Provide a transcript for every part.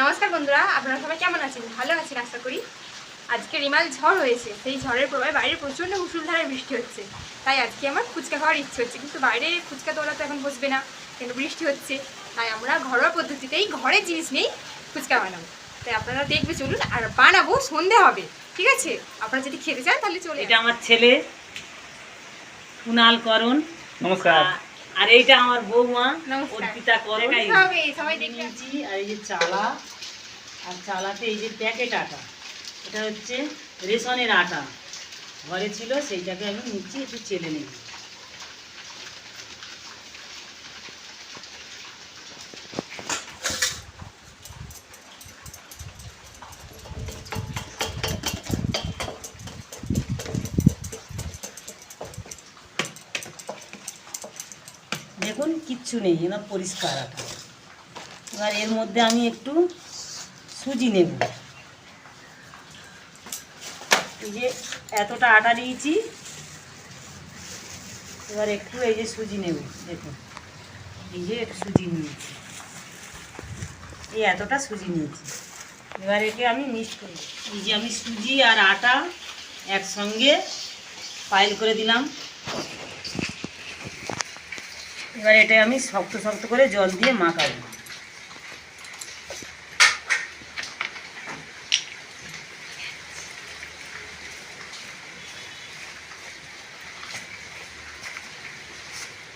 নমস্কার বন্ধুরা আপনারা সবাই কেমন আছেন? ভালো আছেন আশা করি। আজকে রিমাল ঝড় হয়েছে সেই ঝড়ের প্রভাবে বাইরে প্রচণ্ড মুসুলধারায় বৃষ্টি হচ্ছে। তাই আজকে আমার ফুচকা খাওয়ার ইচ্ছে হচ্ছে কিন্তু বাইরে ফুচকা তোলা তো এখন বসবে না কেন বৃষ্টি হচ্ছে। তাই আমরা ঘরোয়া পদ্ধতিতেই ঘরের জিনিস নেই ফুচকা বানাবো। তাই আপনারা দেখবে চলুন আর বানাবো সন্ধে হবে ঠিক আছে? আপনারা যদি খেতে চান তাহলে চলে এটা আমার ছেলে কুনাল করণ। নমস্কার। আর এইটা আমার বৌমা। অর্পিতা করে আসুন। হবে নিয়েছি আর এই যে চালা আর চালাতে এই যে প্যাকেট আটা এটা হচ্ছে রেশনের আটা ঘরে ছিল সেইটাকে আমি নিচ্ছি একটু চেলে নেব দেখুন, কিচ্ছু নেই, এবার পরিষ্কার আটা। এবার এর মধ্যে আমি একটু সুজি নেব। এই যে এতটা আটা নিয়েছি, এবার একটু এই যে সুজি নেব, দেখুন। এই যে সুজি নিয়েছি। এই এতটা সুজি নিয়েছি। এবার একে আমি মিক্স করি এই যে আমি সুজি আর আটা একসঙ্গে পাইল করে দিলাম। এবার এটা আমি শক্ত শক্ত করে জল দিয়ে মাখাবো।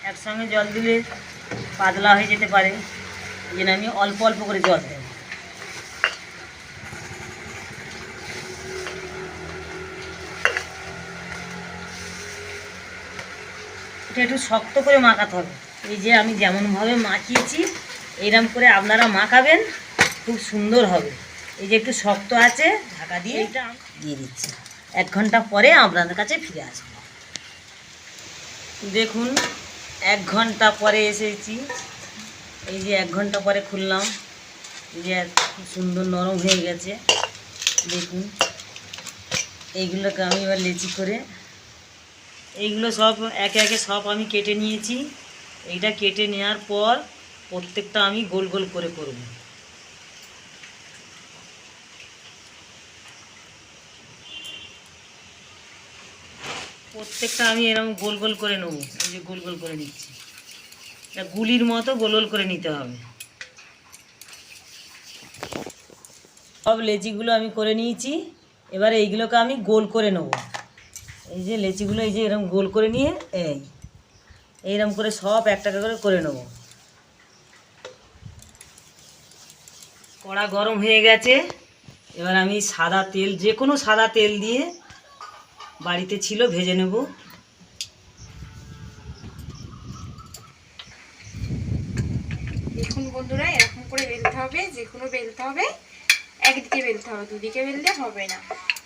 একসঙ্গে জল দিলে পাতলা হয়ে যেতে পারে, এই আমি অল্প অল্প করে জল দেবো। এটা একটু শক্ত করে মাখাতে হবে। এই যে আমি যেমনভাবে মাখিয়েছি এইরকম করে আপনারা মাখাবেন খুব সুন্দর হবে। এই যে একটু শক্ত আছে ঢাকা দিয়ে এটা দিয়ে দিচ্ছি। এক ঘণ্টা পরে আপনাদের কাছে ফিরে আসব। দেখুন এক ঘণ্টা পরে এসেছি। এই যে এক ঘণ্টা পরে খুললাম। এই যে খুব সুন্দর নরম হয়ে গেছে। দেখুন এইগুলোকে আমি এবার লেচি করে এইগুলো সব একে একে সব আমি কেটে নিয়েছি। এইটা কেটে নেওয়ার পর প্রত্যেকটা আমি গোল গোল করে করব। প্রত্যেকটা আমি এরকম গোল গোল করে নেব। এই যে গোল গোল করে নিচ্ছি। এটা গুলির মতো গোল গোল করে নিতে হবে। সব লেচিগুলো আমি করে নিয়েছি। এবারে এইগুলোকে আমি গোল করে নেব। এই যে লেচিগুলো এই যে এরকম গোল করে নিয়ে, এই। এইরকম করে সব একটা করে করে নেব। কড়া গরম হয়ে গেছে। এবার আমি সাদা তেল, যে কোনো সাদা তেল দিয়ে বাড়িতে ছিল ভেজে নেব। দেখুন বন্ধুরা, এরকম করে বেলতে হবে, যে কোনো বেলতে হবে। একদিকে বেলতে হবে, দুদিকে বেলতে হবে না।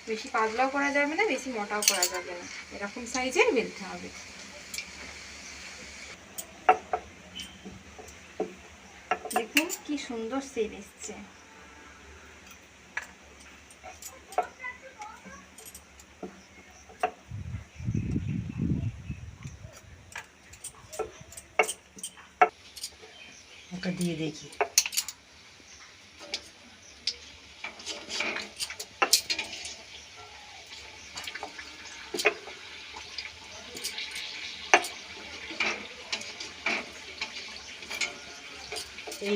বেশি পাতলাও করা যাবে না, বেশি মোটাও করা যাবে না। এরকম সাইজের বেলতে হবে দেখুন কি সুন্দর সেল এসছে। ওটা দিয়ে দেখি।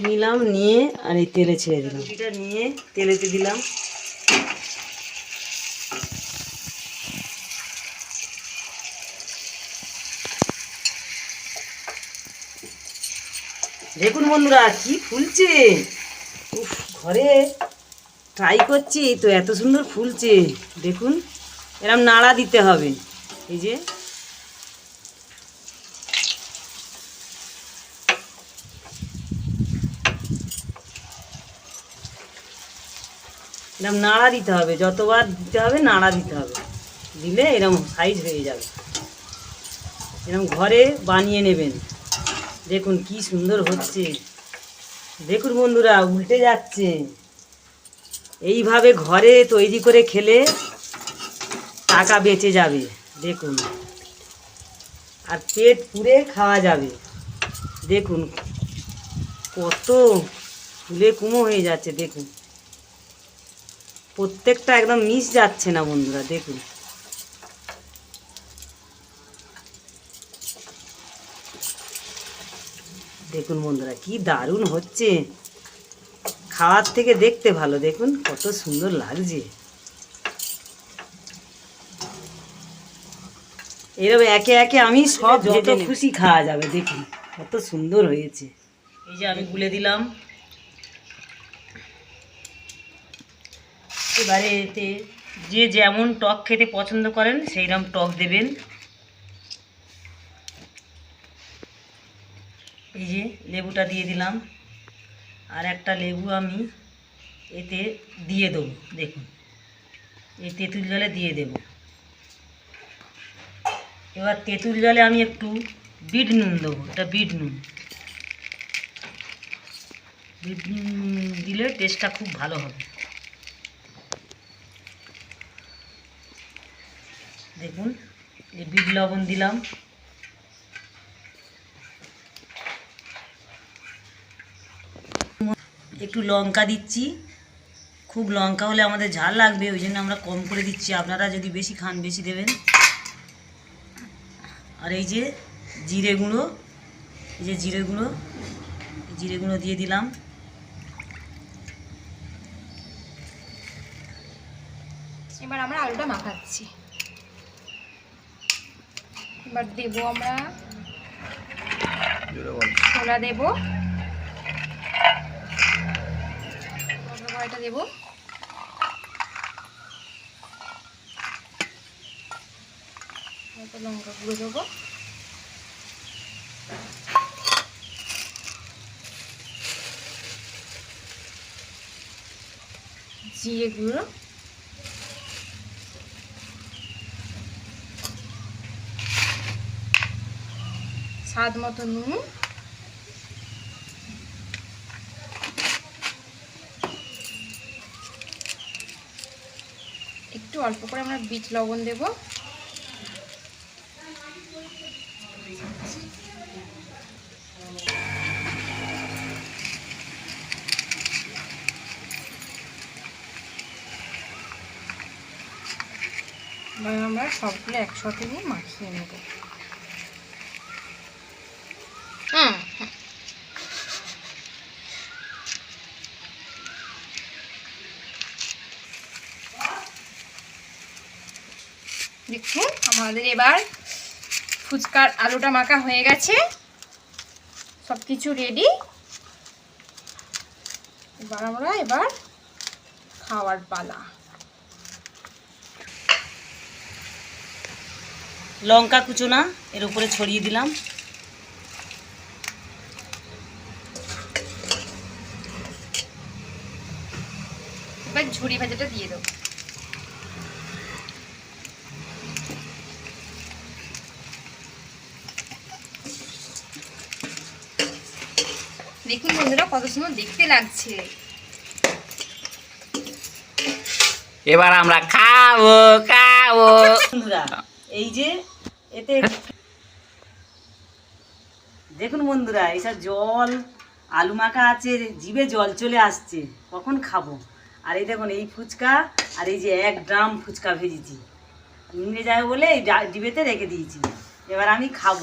নিলাম, নিয়ে আর এই তেলে ছেড়ে দিলাম। রুটিটা নিয়ে তেলেতে দিলাম। দেখুন বন্ধুরা, কি ফুলছে। উফ, ঘরে ট্রাই করছি, তো এত সুন্দর ফুলছে। দেখুন, এরম নাড়া দিতে হবে। এই যে এরকম নাড়া দিতে হবে, যতবার দিতে হবে নাড়া দিতে হবে। দিলে এরকম সাইজ হয়ে যাবে। এরকম ঘরে বানিয়ে নেবেন। দেখুন কি সুন্দর হচ্ছে। দেখুন বন্ধুরা, উল্টে যাচ্ছে। এইভাবে ঘরে তৈরি করে খেলে টাকা বেঁচে যাবে, দেখুন। আর পেট পুড়ে খাওয়া যাবে। দেখুন কত ফুলে কুমো হয়ে যাচ্ছে, দেখুন। প্রত্যেকটা একদম মিস যাচ্ছে না বন্ধুরা দেখুন। দেখুন বন্ধুরা কি দারুণ হচ্ছে। খাওয়ার থেকে দেখতে ভালো দেখুন কত সুন্দর লাগছে। এরকম একে একে আমি সব যত খুশি খাওয়া যাবে দেখুন কত সুন্দর হয়েছে। এই যে আমি গুলে দিলাম। এবারে এতে যে যেমন টক খেতে পছন্দ করেন সেই রকম টক দেবেন। এই যে লেবুটা দিয়ে দিলাম। আর একটা লেবু আমি এতে দিয়ে দেবো, দেখুন। এই তেঁতুল জলে দিয়ে দেব। এবার তেঁতুল জলে আমি একটু বিট নুন দেবো, এটা বিট নুন। বিট নুন দিলে টেস্টটা খুব ভালো হবে। দেখুন, এই বিট লবণ দিলাম। একটু লঙ্কা দিচ্ছি। খুব লঙ্কা হলে আমাদের ঝাল লাগবে, ওই জন্য আমরা কম করে দিচ্ছি। আপনারা যদি বেশি খান, বেশি দেবেন। আর এই যে জিরে গুঁড়ো, এই যে জিরে গুঁড়ো জিরে গুঁড়ো দিয়ে দিলাম। এবার আমরা আলুটা মাখাচ্ছি। এবার দেবো আমরা। ছোলা দেবো। কয়টা দেবো? লঙ্কা গুঁড়ো দেবো। জিরে গুঁড়ো স্বাদ মতো নুন। একটু অল্প করে আমরা বীজ লবণ দেব। আমরা সবগুলো একসাথে নিয়ে মাখিয়ে নেব। দেখুন আমাদের এবার ফুচকার আলুটা মাখা হয়ে গেছে। সব কিছু রেডি এবার আমরা এবার খাওয়ার পালা। লঙ্কা কুচোনা এর উপরে ছড়িয়ে দিলাম। এবার ঝুড়ি ভাজাটা দিয়ে দেবো। দেখুন বন্ধুরা কত সুন্দর দেখতে লাগছে। এবার আমরা খাব খাব। বন্ধুরা এই যে এতে দেখুন বন্ধুরা এইসব জল আলু মাখা আছে জিভে জল চলে আসছে কখন খাব? আর এই দেখুন এই ফুচকা আর এই যে এক ড্রাম ফুচকা ভেজেছি। নিয়ে যাবে বলে এই ডা- ডিবেতে রেখে দিয়েছি। এবার আমি খাব।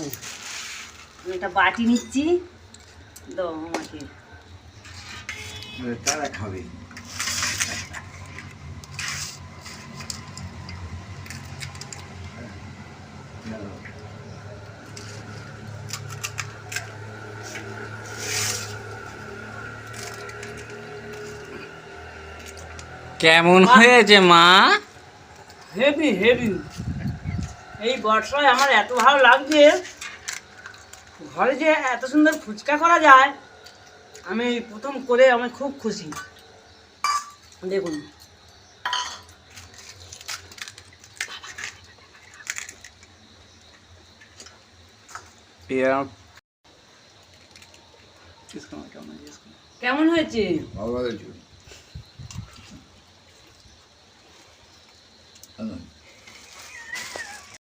আমি একটা বাটি নিচ্ছি। দাও আমাকে। তারা খাবে। কেমন হয়েছে মা? হেভি হেভি এই বর্ষায় আমার এত ভালো লাগছে ঘরে যে এত সুন্দর ফুচকা করা যায় আমি প্রথম করে আমি খুব খুশি। দেখুন। কেমন? হয়েছে? ভালো লাগছে